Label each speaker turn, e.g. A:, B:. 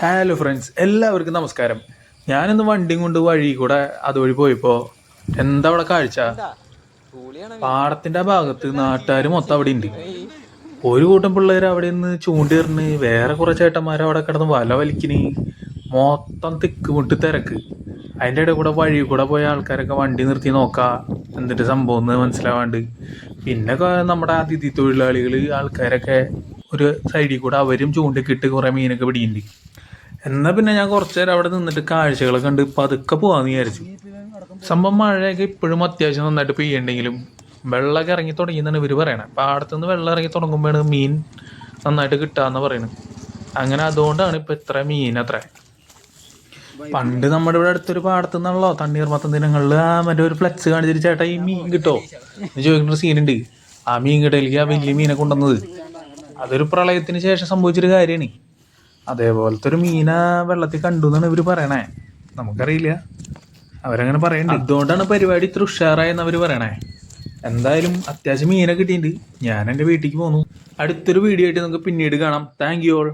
A: Hello friends എല്ലാവർക്കും നമസ്കാരം. ഞാനിന്ന് വണ്ടിയും കൊണ്ട് വഴി കൂടെ അതുവഴി പോയിപ്പോ എന്താ അവിടെ കാഴ്ച? പാടത്തിന്റെ ഭാഗത്ത് നാട്ടുകാർ മൊത്തം അവിടെ ഉണ്ട്. ഒരു കൂട്ടം പിള്ളേർ അവിടെ നിന്ന് ചൂണ്ടിറിഞ്ഞ് വേറെ കുറെ ചേട്ടന്മാർ അവിടെ കിടന്ന് വല വലിക്കിന്. മൊത്തം തിക്ക് മുട്ട് തിരക്ക്. അതിന്റെ ഇടയിൽ കൂടെ വഴി കൂടെ പോയ ആൾക്കാരൊക്കെ വണ്ടി നിർത്തി നോക്ക. എന്നിട്ട് സംഭവം എന്ന് മനസ്സിലാവാണ്ട്. പിന്നെ നമ്മുടെ അതിഥി തൊഴിലാളികൾ ആൾക്കാരൊക്കെ ഒരു സൈഡിൽ കൂടെ അവരും ചൂണ്ടക്കിട്ട് കുറേ മീനൊക്കെ പിടിക്കുന്നുണ്ട് എന്നാ പിന്നെ ഞാൻ കുറച്ചു നേരം അവിടെ നിന്നിട്ട് കാഴ്ചകളൊക്കെ കണ്ട് പതുക്കെ പോവാന്ന് വിചാരിച്ചു. സംഭവം മഴയൊക്കെ ഇപ്പോഴും അത്യാവശ്യം നന്നായിട്ട് പെയ്യണ്ടെങ്കിലും വെള്ളമൊക്കെ ഇറങ്ങി തുടങ്ങിയെന്നാണ് ഇവർ പറയണത് പാടത്തുനിന്ന് വെള്ളം ഇറങ്ങി തുടങ്ങുമ്പോഴാണ് മീൻ നന്നായിട്ട് കിട്ടാന്ന് പറയുന്നത് അങ്ങനെ അതുകൊണ്ടാണ് ഇപ്പൊ ഇത്ര മീൻ അത്ര. പണ്ട് നമ്മുടെ ഇവിടെ അടുത്തൊരു പാടത്ത് നിന്നാണല്ലോ തണ്ണീർമത്തം ദിനങ്ങളിൽ ആ മറ്റേ ഒരു ഫ്ലെക്സ് കാണിച്ചിട്ട് ചേട്ടാ ഈ മീൻ കിട്ടോ? എന്ന് ചോദിക്കുന്ന സീനുണ്ട് ആ മീൻ കിട്ടലേക്ക് ആ വലിയ മീനെ കൊണ്ടുവന്നത്. അതൊരു പ്രളയത്തിന് ശേഷം സംഭവിച്ചൊരു കാര്യമാണ്. അതേപോലത്തെ ഒരു മീന വെള്ളത്തിൽ കണ്ടു എന്നാണ് ഇവർ പറയണേ. നമുക്കറിയില്ല. അവരങ്ങനെ പറയണ്ട. അതുകൊണ്ടാണ് പരിപാടി ഇത്ര ഉഷാറായെന്ന് അവർ പറയണേ. എന്തായാലും അത്യാവശ്യം മീനെ കിട്ടിയിട്ടുണ്ട്. ഞാൻ എന്റെ വീട്ടിലേക്ക് പോന്നു. അടുത്തൊരു വീഡിയോ ആയിട്ട് നമുക്ക് പിന്നീട് കാണാം. Thank you all